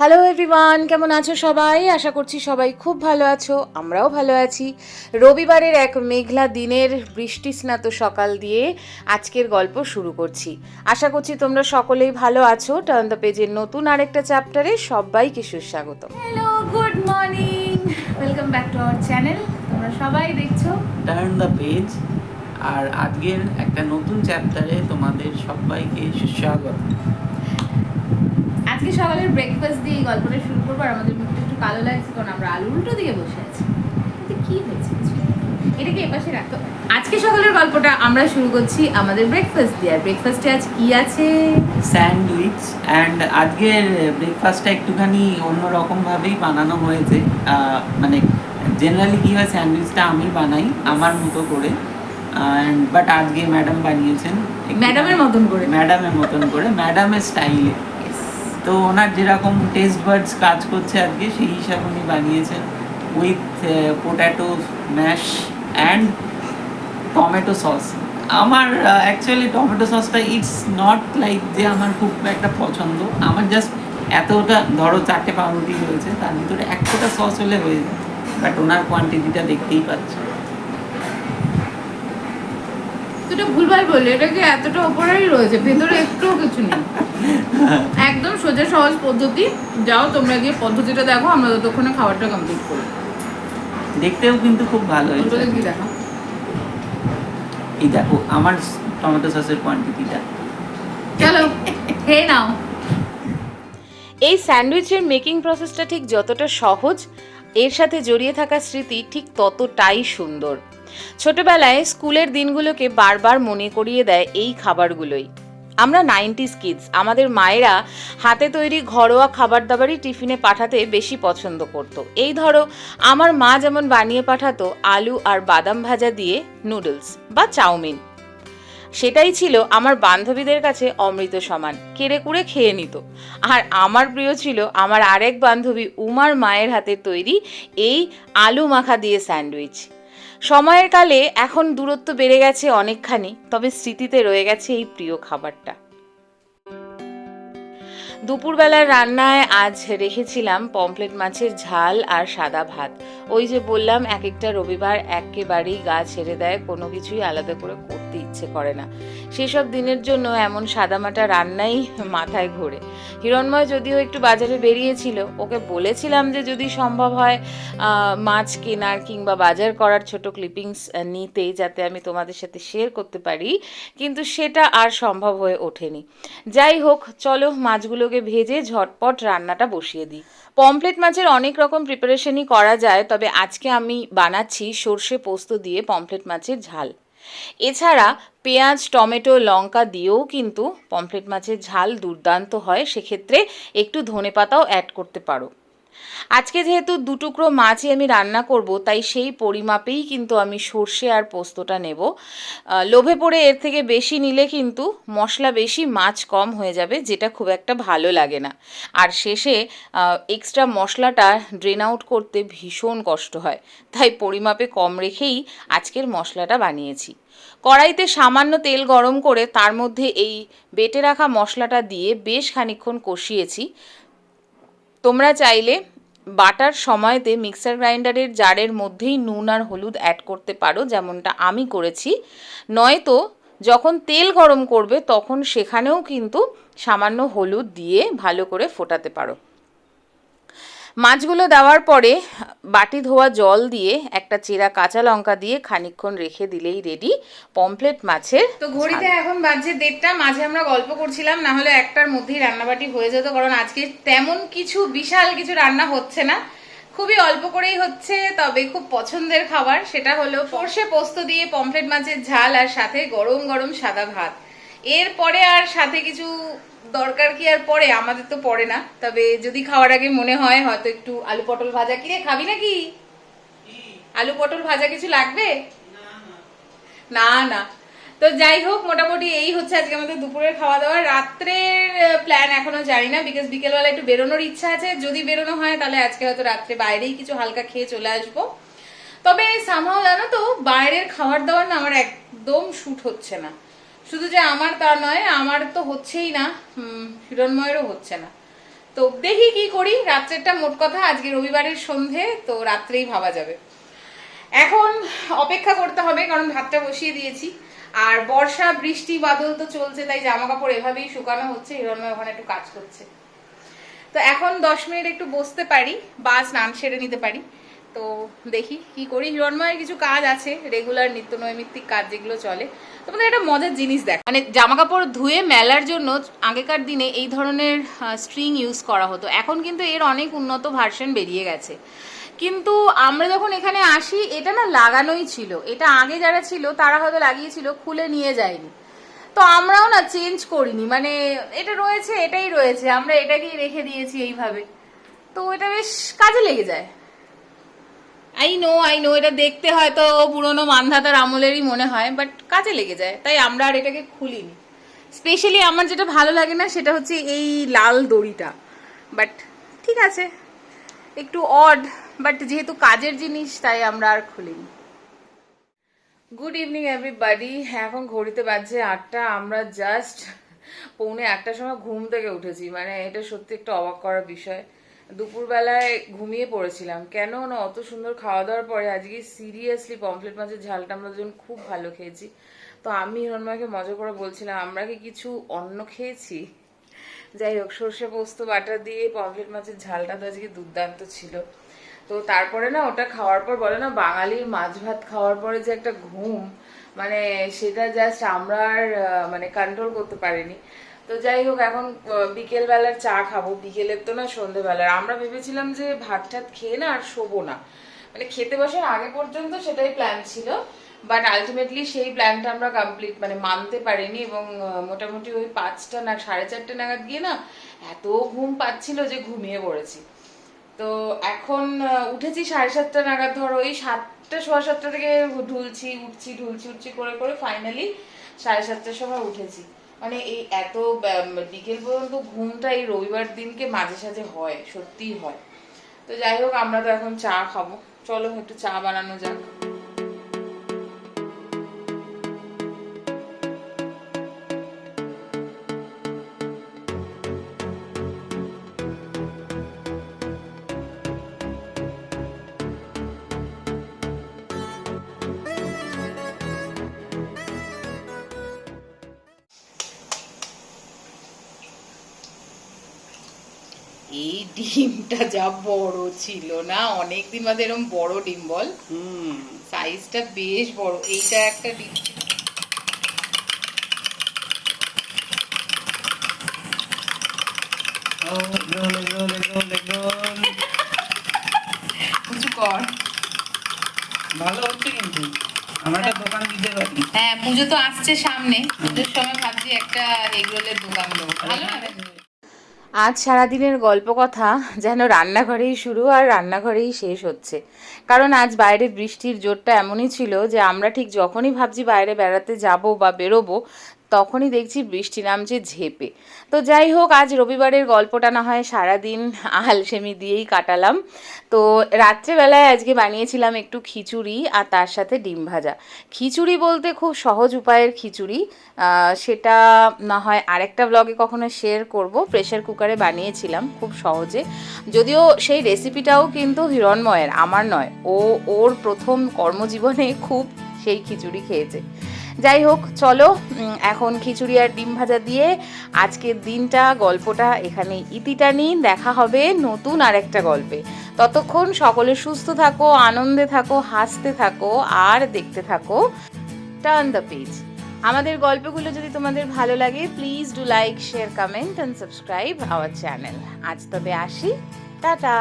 Hello everyone কেমন আছো সবাই? আশা করছি সবাই খুব ভালো আছো আমরাও ভালো আছি। রবিবারের এক মেঘলা দিনের বৃষ্টি স্নাত সকাল দিয়ে আজকের গল্প শুরু করছি। আশা করছি তোমরা সকলেই ভালো আছো। টার্ন দ্য পেজের নতুন আরেকটা চ্যাপ্টারে সবাইকে সুস্বাগত hello good morning welcome back to our channel তোমরা সবাই দেখছ? টার্ন দ্য পেজ আর আজকের একটা নতুন চ্যাপ্টারে তোমাদের সবাইকে সুস্বাগত আজকে সকালের ব্রেকফাস্ট দিয়ে গল্পটা শুরু করব আর আমাদের মুখটা একটু কালো লাগছে কারণ আমরা আলু উল্টো দিকে বসে আছি। এতে কি হয়েছে এটাকে এপাশে রাখতো আজকে সকালের গল্পটা আমরা শুরু করছি আমাদের ব্রেকফাস্ট দিয়ে। আর ব্রেকফাস্টে আজ কি আছে? স্যান্ডউইচ অ্যান্ড আজকের ব্রেকফাস্টটা একটুখানি অন্যরকমভাবেই বানানো হয়েছে। মানে জেনারেলি কী হয় স্যান্ডউইচটা আমি বানাই আমার মতো করে। বাট আজকে ম্যাডাম বানিয়েছেন। ম্যাডামের মতন করে। ম্যাডামের মতন করে। ম্যাডামের স্টাইলে তো ওনার যেরকম টেস্ট বার্ডস কাজ করছে আজকে সেই হিসাবে উনি বানিয়েছেন with potato mash and tomato sauce আমার অ্যাকচুয়ালি টমেটো সসটা ইটস নট লাইক যে আমার খুব একটা পছন্দ। আমার জাস্ট এতটা, ধরো চারটে পাউরুটি রয়েছে তার ভিতরে এক ফোঁটা সস হলে হয়ে যায় বাট ওনার কোয়ান্টিটিটা দেখতেই পাচ্ছ। তুই ভুলভাল বললি এটাকে এতটা ওপরেই রয়েছে ভেতরে একটুও কিছু নেই। একদম সোজা সহজ পদ্ধতি। যাও তোমরা গিয়ে পদ্ধতিটা দেখো আমরা ততক্ষণে খাবারটা কমপ্লিট করি। দেখতেও কিন্তু খুব ভালো হয়েছে। কি দেখো এই দেখো আমার টমেটো সসের কোয়ান্টিটিটা চলো খেয়ে নাও। এই স্যান্ডউইচের মেকিং প্রসেসটা ঠিক যতটা সহজ এর সাথে জড়িয়ে থাকা স্মৃতি ঠিক ততটাই সুন্দর। ছোটবেলায় স্কুলের দিনগুলোকে বারবার মনে করিয়ে দেয় এই খাবারগুলোই। আমরা নাইনটিস কিডস, আমাদের মায়েরা হাতে তৈরি ঘরোয়া খাবার দাবারই টিফিনে পাঠাতে বেশি পছন্দ করতো। এই ধরো, আমার মা যেমন বানিয়ে পাঠাতো আলু আর বাদাম ভাজা দিয়ে নুডলস বা চাউমিন। সেটাই ছিল আমার বান্ধবীদের কাছে অমৃত সমান। কেড়ে কুড়ে খেয়ে নিত। আর আমার প্রিয় ছিল আমার আরেক বান্ধবী উমার মায়ের হাতে তৈরি এই আলু মাখা দিয়ে স্যান্ডউইচ। সময়ের কালে এখন দূরত্ব বেড়ে গেছে অনেকখানি, তবে স্মৃতিতে রয়ে গেছে এই প্রিয় খাবারটা। দুপুরবেলার রান্নায় আজ রেখেছিলাম পমপ্লেট মাছের ঝাল আর সাদা ভাত। ওই যে বললাম, এক একটা রবিবার একেবারেই গা ছেড়ে দেয়, কোনো কিছুই আলাদা করে করতে ইচ্ছে করে না। সেসব দিনের জন্য এমন সাদামাটা রান্নাই মাথায় ঘোরে। হিরণময় যদিও একটু বাজারে বেরিয়েছিল, ওকে বলেছিলাম যে যদি সম্ভব হয় মাছ কেনার কিংবা বাজার করার ছোট ক্লিপিংস নিতে, যাতে আমি তোমাদের সাথে শেয়ার করতে পারি। কিন্তু সেটা আর সম্ভব হয়ে ওঠেনি। যাই হোক, চলো মাছগুলোকে ভেজে ঝটপট রান্নাটা বসিয়ে দিই। পমপ্লেট মাছের অনেক রকম প্রিপারেশনই করা যায়, তবে আজকে আমি বানাচ্ছি সর্ষে পোস্ত দিয়ে পমপ্লেট মাছের ঝাল। এছাড়া পেঁয়াজ, টমেটো, লঙ্কা দিয়েও কিন্তু পমফ্রেট মাছের ঝাল দুর্দান্ত হয়। সেক্ষেত্রে একটু ধনে পাতাও অ্যাড করতে পারো। আজকে যেহেতু দুটুকরো মাছই আমি রান্না করব, তাই সেই পরিমাপেই কিন্তু আমি সর্ষে আর পোস্তটা নেব। লোভে পড়ে এর থেকে বেশি নিলে কিন্তু মশলা বেশি, মাছ কম হয়ে যাবে, যেটা খুব একটা ভালো লাগে না। আর শেষে এক্সট্রা মশলাটা ড্রেন আউট করতে ভীষণ কষ্ট হয়, তাই পরিমাপে কম রেখেই আজকের মশলাটা বানিয়েছি। কড়াইতে সামান্য তেল গরম করে তার মধ্যে এই বেটে রাখা মশলাটা দিয়ে বেশ খানিকক্ষণ কষিয়েছি। তোমরা চাইলে বাটার সময়তে মিক্সার গ্রাইন্ডারের জারের মধ্যেই নুন আর হলুদ অ্যাড করতে পারো, যেমনটা আমি করেছি। নয়তো যখন তেল গরম করবে, তখন সেখানেও কিন্তু সামান্য হলুদ দিয়ে ভালো করে ফোটাতে পারো। মাছগুলো দেওয়ার পরে বাটি ধোয়া জল দিয়ে একটা চেরা কাঁচা লঙ্কা দিয়ে খানিকক্ষণ রেখে দিলেই রেডি পমপ্লেট মাছের তো ঘড়িতে এখন বাজছে দেড়টা মাঝে আমরা গল্প করছিলাম না হলে একটার মধ্যেই রান্নাবাটি হয়ে যেত কারণ আজকে তেমন কিছু বিশাল কিছু রান্না হচ্ছে না। খুবই অল্প করেই হচ্ছে তবে খুব পছন্দের খাবার সেটা হলো সর্ষে পোস্ত দিয়ে পমফ্রেট মাছের ঝাল আর সাথে গরম গরম সাদা ভাত। এরপরে আর সাথে কিছু দরকার কি আর পরে? আমাদের তো পড়ে না। তবে যদি খাওয়ার আগে মনে হয়, হয়তো একটু আলু পটল ভাজা কিরে খাবি নাকি? আলু পটল ভাজা কিছু লাগবে? না না। তো যাই হোক, মোটামুটি এই হচ্ছে আজকে আমাদের দুপুরের খাওয়া দাওয়া। রাত্রের প্ল্যান এখনও জানি না বিকজ বিকেলবেলা একটু বেরোনোর ইচ্ছা আছে। যদি বেরোনো হয়, তাহলে আজকে হয়তো রাত্রে বাইরেই কিছু হালকা খেয়ে চলে আসব। তবে সামহাও জানো তো, বাইরের খাবার দাবার না আমার একদম শুট হচ্ছে না। শুধু যে আমার তা নয়, আমার তো হচ্ছেই না। হিরণময়েরও হচ্ছে না। তো দেখি কি করি। রাত্রেরটা মোট কথা, আজকে রবিবারের সন্ধে, তো রাত্রেই ভাবা যাবে। এখন অপেক্ষা করতে হবে, কারণ ভাতটা বসিয়ে দিয়েছি। আর বর্ষা, বৃষ্টি, বাদল তো চলছে, তাই জামা কাপড় এভাবেই শুকানো হচ্ছে। হিরণময় ওখানে একটু কাজ করছে। তো এখন দশ মিনিট একটু বসতে পারি, বা স্নান সেরে নিতে পারি। তো দেখি কি করি। হিরণময়ের কিছু কাজ আছে রেগুলার নিত্য নৈমিত্তিক কাজ যেগুলো চলে। তোমাদের একটা মজার জিনিস দেখ মানে জামা কাপড় ধুয়ে মেলার জন্য আগেকার দিনে এই ধরনের স্ট্রিং ইউজ করা হতো। এখন কিন্তু এর অনেক উন্নত ভার্সন বেরিয়ে গেছে। কিন্তু আমরা যখন এখানে আসি, এটা না লাগানোই ছিল। এটা আগে যারা ছিল, তারা হয়তো লাগিয়েছিল, খুলে নিয়ে যায়নি। তো আমরাও না চেঞ্জ করিনি। মানে এটা রয়েছে, এটাই রয়েছে। আমরা এটাকেই রেখে দিয়েছি এইভাবে। তো এটা বেশ কাজে লেগে যায়। আই নো আই নো এটা দেখতে হয়তো পুরোনো মানধাতার আমলেরই মনে হয় বাট কাজে লেগে যায়। তাই আমরা আর এটাকে খুলিনি। স্পেশালি আমার যেটা ভালো লাগে না, সেটা হচ্ছে এই লাল দড়িটা। বাট ঠিক আছে। একটু অড বাট যেহেতু কাজের জিনিস, তাই আমরা আর খুলিনি। গুড ইভিনিং এভরিবাডি এখন ঘড়িতে বাজছে আটটা। আমরা জাস্ট পৌনে একটার সময় ঘুম থেকে উঠেছি। মানে এটা সত্যি একটু অবাক করার বিষয়। দুপুরবেলায় ঘুমিয়ে পড়েছিলাম। কেন না অত সুন্দর খাওয়া দাওয়ার পরে আজকে সিরিয়াসলি পমফ্লেট মাছের ঝালটা আমরা দুজন খুব ভালো খেয়েছি। তো আমি হিরণময়কে মজা করে বলছিলাম, আমরা কি কিছু অন্ন খেয়েছি? যাই হোক, সর্ষে পোস্ত, বাটা দিয়ে পমফ্লেট মাছের ঝালটা তো আজকে দুর্দান্ত ছিল। তো তারপরে না ওটা খাওয়ার পর বলে না, বাঙালির মাছ ভাত খাওয়ার পরে যে একটা ঘুম মানে সেটা জাস্ট আমরা আর মানে কন্ট্রোল করতে পারিনি। তো যাই হোক, এখন বিকেল বেলার চা খাব। বিকেলের তো না, সন্ধেবেলার। আমরা ভেবেছিলাম যে ভাত ঠাত খেয়ে না আর শোবো না। মানে খেতে বসার আগে পর্যন্ত সেটাই প্ল্যান ছিল। বাট আলটিমেটলি সেই প্ল্যানটা আমরা কমপ্লিট মানে মানতে পারিনি এবং মোটামুটি ওই পাঁচটা না, সাড়ে চারটে নাগাদ গিয়ে না এত ঘুম পাচ্ছিল যে ঘুমিয়ে পড়েছি। তো এখন উঠেছি সাড়ে সাতটা নাগাদ, ধরো ওই সাতটা, সোয়া সাতটা থেকে ঢুলছি, উঠছি ঢুলছি, উঠছি করে করে ফাইনালি সাড়ে সাতটার সময় উঠেছি। মানে এই এত বিকেল পর্যন্ত ঘুমটা এই রবিবার দিনকে মাঝে সাঝে হয়, সত্যিই হয়। তো যাই হোক, আমরা তো এখন চা খাব। চলো একটু চা বানানো যাক। ডিমটা যা বড় ছিল না? অনেকদিন বাদে এরকম বড় ডিম বল। সাইজটা বেশ বড়। এইটা একটা ডিম। ও egg roll egg roll egg roll egg roll কিছু কর। ভালো হচ্ছে কিন্তু। আমরা দোকান দিতে পারি। হ্যাঁ পুজো তো আসছে সামনে। পুজোর সময় ভাবছি একটা এগরোলের দোকান দেবো। ভালো হবে আজ সারাদিনের গল্প কথা যেন রান্নাঘরেই শুরু আর রান্নাঘরেই শেষ হচ্ছে। কারণ আজ বাইরে বৃষ্টির জোরটা এমনই ছিল যে আমরা ঠিক যখনই ভাবছি বাইরে বেড়াতে যাব বা বেরোবো তখনই দেখছি বৃষ্টি নামছে ঝেপে। তো যাই হোক, আজ রবিবারের গল্পটা না হয় সারাদিন আলসেমি দিয়েই কাটালাম। তো রাত্রেবেলায় আজকে বানিয়েছিলাম একটু খিচুড়ি আর তার সাথে ডিম ভাজা। খিচুড়ি বলতে খুব সহজ উপায়ের খিচুড়ি। সেটা না হয় আরেকটা ব্লগে কখনো শেয়ার করব। প্রেশার কুকারে বানিয়েছিলাম খুব সহজে। যদিও সেই রেসিপিটাও কিন্তু হিরণময়ের, আমার নয়। ও, ওর প্রথম কর্মজীবনে খুব সেই খিচুড়ি খেয়েছে। যাই হোক চলো এখন খিচুড়ি আর ডিম ভাজা দিয়ে আজকের দিনটা, গল্পটা এখানে ইতিটা নিই দেখা হবে নতুন আর একটা গল্পে। ততক্ষণ সকলে সুস্থ থাকো, আনন্দে থাকো, হাসতে থাকো, আর দেখতে থাকো। টার্ন দ্য পেজ আমাদের গল্পগুলো যদি তোমাদের ভালো লাগে please do like share comment and subscribe our channel আজ তবে আসি। টাটা!